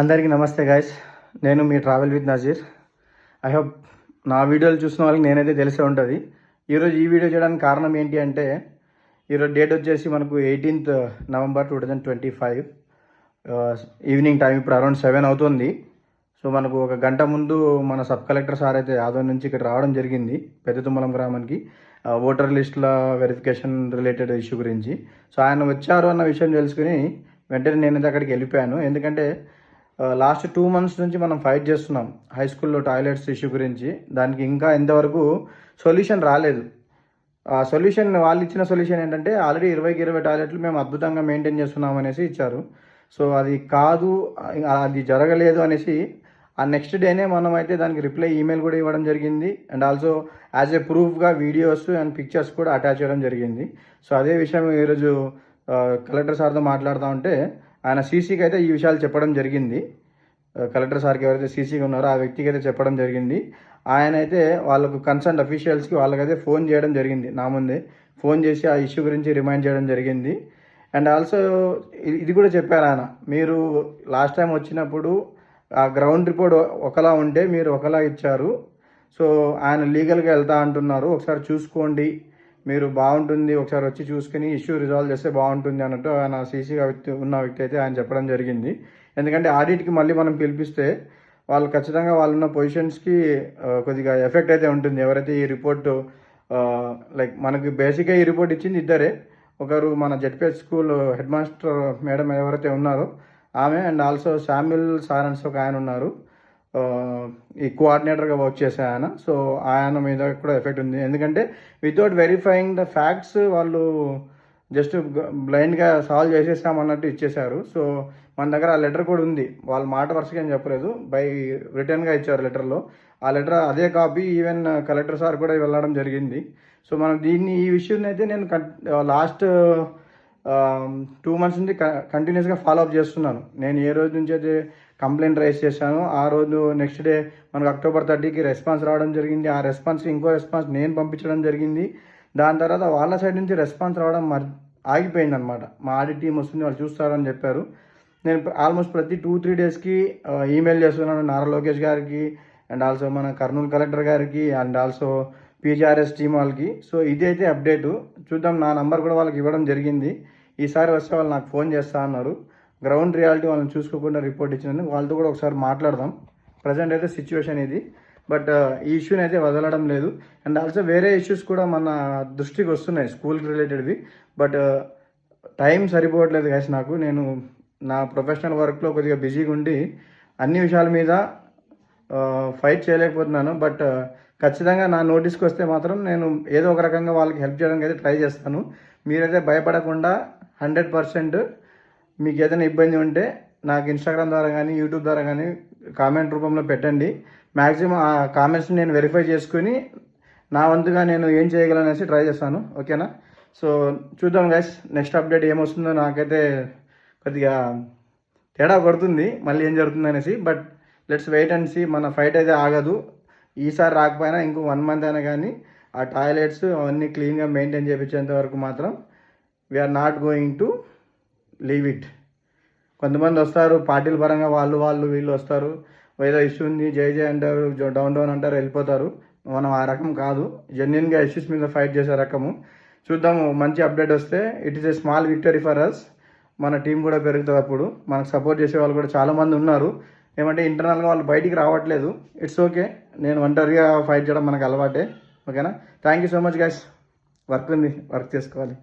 అందరికీ నమస్తే గాయస్ నేను మీ travel with Nazeer I hope నా వీడియోలు చూసిన వాళ్ళకి నేనైతే తెలిసే ఉంటుంది. ఈరోజు ఈ వీడియో చేయడానికి కారణం ఏంటి అంటే ఈరోజు డేట్ వచ్చేసి మనకు eighteenth November two thousand twenty five evening time ఇప్పుడు అరౌండ్ సెవెన్ అవుతుంది. సో మనకు ఒక గంట ముందు మన సబ్ కలెక్టర్ సార్ అయితే యాదవ్ నుంచి ఇక్కడ రావడం జరిగింది పెద్ద తుమ్మలం గ్రామానికి ఓటర్ లిస్టుల వెరిఫికేషన్ రిలేటెడ్ ఇష్యూ గురించి. సో ఆయన వచ్చారు అన్న విషయం తెలుసుకుని వెంటనే నేనైతే అక్కడికి వెళ్ళిపోయాను. ఎందుకంటే లాస్ట్ టూ మంత్స్ నుంచి మనం ఫైట్ చేస్తున్నాం. హై స్కూల్లో టాయిలెట్స్ ఇష్యూ గురించి. దానికి ఇంకా ఇంతవరకు సొల్యూషన్ రాలేదు. ఆ సొల్యూషన్ వాళ్ళు ఇచ్చిన సొల్యూషన్ ఏంటంటే ఆల్రెడీ ఇరవైకి ఇరవై టాయిలెట్లు మేము అద్భుతంగా మెయింటైన్ చేస్తున్నాం అనేసి ఇచ్చారు. సో అది కాదు అది జరగలేదు అనేసి ఆ నెక్స్ట్ డేనే మనం అయితే దానికి రిప్లై ఈమెయిల్ కూడా ఇవ్వడం జరిగింది. అండ్ ఆల్సో యాజ్ ఏ ప్రూఫ్గా వీడియోస్ అండ్ పిక్చర్స్ కూడా అటాచ్ చేయడం జరిగింది. సో అదే విషయం ఈరోజు కలెక్టర్ సార్తో మాట్లాడుతూ ఉంటే ఆయన సీసీకి అయితే ఈ విషయాలు చెప్పడం జరిగింది. కలెక్టర్ సార్కి ఎవరైతే సీసీగా ఉన్నారో ఆ వ్యక్తికి అయితే చెప్పడం జరిగింది. ఆయన అయితే వాళ్ళకు కన్సర్న్ అఫీషియల్స్కి వాళ్ళకైతే ఫోన్ చేయడం జరిగింది. నా ముందే ఫోన్ చేసి ఆ ఇష్యూ గురించి రిమైండ్ చేయడం జరిగింది. అండ్ ఆల్సో ఇది కూడా చెప్పారు ఆయన. మీరు లాస్ట్ టైం వచ్చినప్పుడు ఆ గ్రౌండ్ రిపోర్ట్ ఒకలా ఉంటే మీరు ఒకలా ఇచ్చారు. సో ఆయన లీగల్గా వెళ్తా అంటున్నారు. ఒకసారి చూసుకోండి. మీరు బాగుంటుంది ఒకసారి వచ్చి చూసుకుని ఇష్యూ రిజాల్వ్ చేస్తే బాగుంటుంది అన్నట్టు ఆయన సీసీగా వ్యక్తి ఉన్న వ్యక్తి అయితే ఆయన చెప్పడం జరిగింది. ఎందుకంటే ఆడిట్కి మళ్ళీ మనం పిలిపిస్తే వాళ్ళు ఖచ్చితంగా వాళ్ళున్న పొజిషన్స్కి కొద్దిగా ఎఫెక్ట్ అయితే ఉంటుంది. ఎవరైతే ఈ రిపోర్టు లైక్ మనకి బేసిక్గా ఈ రిపోర్ట్ ఇచ్చింది ఇద్దరే. ఒకరు మన ZPS school head master madam ఎవరైతే ఉన్నారో ఆమె అండ్ ఆల్సో శామ్యుల్ సారన్స్ ఒక ఆయన ఉన్నారు. ఈ కోఆర్డినేటర్గా వర్క్ చేసే ఆయన. సో ఆయన మీద కూడా ఎఫెక్ట్ ఉంది. ఎందుకంటే వితౌట్ వెరిఫైయింగ్ ద ఫ్యాక్ట్స్ వాళ్ళు జస్ట్ బ్లైండ్గా సాల్వ్ చేసేసామన్నట్టు ఇచ్చేశారు. సో మన దగ్గర ఆ లెటర్ కూడా ఉంది. వాళ్ళ మాట వరుసగా ఏం చెప్పలేదు. బై రిటర్న్గా ఇచ్చారు లెటర్లో ఆ లెటర్ అదే కాపీ ఈవెన్ కలెక్టర్ సార్ కూడా వెళ్ళడం జరిగింది. సో మనం దీన్ని ఈ విషయాన్ని అయితే నేను లాస్ట్ టూ మంత్స్ నుంచి కంటిన్యూస్గా ఫాలో అప్ చేస్తున్నాను. నేను ఏ రోజు నుంచి అయితే కంప్లైంట్ రైజ్ చేశాను ఆ రోజు నెక్స్ట్ డే మనకు అక్టోబర్ థర్టీకి రెస్పాన్స్ రావడం జరిగింది. ఆ రెస్పాన్స్ ఇంకో రెస్పాన్స్ నేను పంపించడం జరిగింది. దాని తర్వాత వాళ్ళ సైడ్ నుంచి రెస్పాన్స్ రావడం మరి ఆగిపోయింది అనమాట మా ఆడిట్ టీం వస్తుంది వాళ్ళు చూస్తారని చెప్పారు. నేను ఆల్మోస్ట్ ప్రతి టూ త్రీ డేస్కి ఈమెయిల్ చేస్తున్నాను నారా లోకేష్ గారికి అండ్ ఆల్సో మన కర్నూలు కలెక్టర్ గారికి అండ్ ఆల్సో పీజీఆర్ఎస్ టీం వాళ్ళకి. సో ఇది అయితే అప్డేటు చూద్దాం నా నంబర్ కూడా వాళ్ళకి ఇవ్వడం జరిగింది. ఈసారి వస్తే వాళ్ళు నాకు ఫోన్ చేస్తా అన్నారు. గ్రౌండ్ రియాలిటీ వాళ్ళని చూసుకోకుండా రిపోర్ట్ ఇచ్చినందుకు వాళ్ళతో కూడా ఒకసారి మాట్లాడదాం. ప్రజెంట్ అయితే సిచ్యువేషన్ ఇది. బట్ uh, ఈ ఇష్యూని అయితే వదలడం లేదు. అండ్ ఆల్సో వేరే ఇష్యూస్ కూడా మన దృష్టికి వస్తున్నాయి స్కూల్కి రిలేటెడ్వి బట్ టైం సరిపోవట్లేదు గైస్ నాకు. నేను నా ప్రొఫెషనల్ వర్క్లో కొద్దిగా బిజీగా ఉండి అన్ని విషయాల మీద uh, ఫైట్ చేయలేకపోతున్నాను. బట్ ఖచ్చితంగా నా నోటీస్కి వస్తే మాత్రం నేను ఏదో ఒక రకంగా వాళ్ళకి హెల్ప్ చేయడానికి అయితే ట్రై చేస్తాను. మీరైతే భయపడకుండా హండ్రెడ్ పర్సెంట్ మీకు ఏదైనా ఇబ్బంది ఉంటే నాకు ఇన్స్టాగ్రామ్ ద్వారా కానీ యూట్యూబ్ ద్వారా కానీ కామెంట్ రూపంలో పెట్టండి. మ్యాక్సిమం ఆ కామెంట్స్ని నేను వెరిఫై చేసుకుని నా వంతుగా నేను ఏం చేయగలనేసి ట్రై చేస్తాను. ఓకేనా? సో చూద్దాం గైస్ నెక్స్ట్ అప్డేట్ ఏమొస్తుందో నాకైతే కొద్దిగా తేడా కొడుతుంది. మళ్ళీ ఏం జరుగుతుంది అనేసి but let's wait and see మన ఫైట్ అయితే ఆగదు. ఈసారి రాకపోయినా ఇంకో వన్ మంత్ అయినా కానీ ఆ టాయిలెట్స్ అవన్నీ క్లీన్గా మెయింటైన్ చేయించేంత వరకు మాత్రం we're not going to leave it కొంతమంది వస్తారు పార్టీల పరంగా వాళ్ళు వాళ్ళు వీళ్ళు వస్తారు. ఏదో ఇష్యూ ఉంది జై జై అంటారు డౌన్ డౌన్ అంటారు వెళ్ళిపోతారు. మనం ఆ రకం కాదు. జెన్యున్గా ఇష్యూస్ మీద ఫైట్ చేసే రకము. చూద్దాము మంచి అప్డేట్ వస్తే it is a small victory for us మన టీం కూడా పెరుగుతుంది అప్పుడు. మనకు సపోర్ట్ చేసే వాళ్ళు కూడా చాలామంది ఉన్నారు. ఏమంటే ఇంటర్నల్గా వాళ్ళు బయటికి రావట్లేదు. ఇట్స్ ఓకే నేను ఒంటరిగా ఫైట్ చేయడం మనకు అలవాటే. ఓకేనా thank you so much guys work ఉంది. వర్క్ చేసుకోవాలి.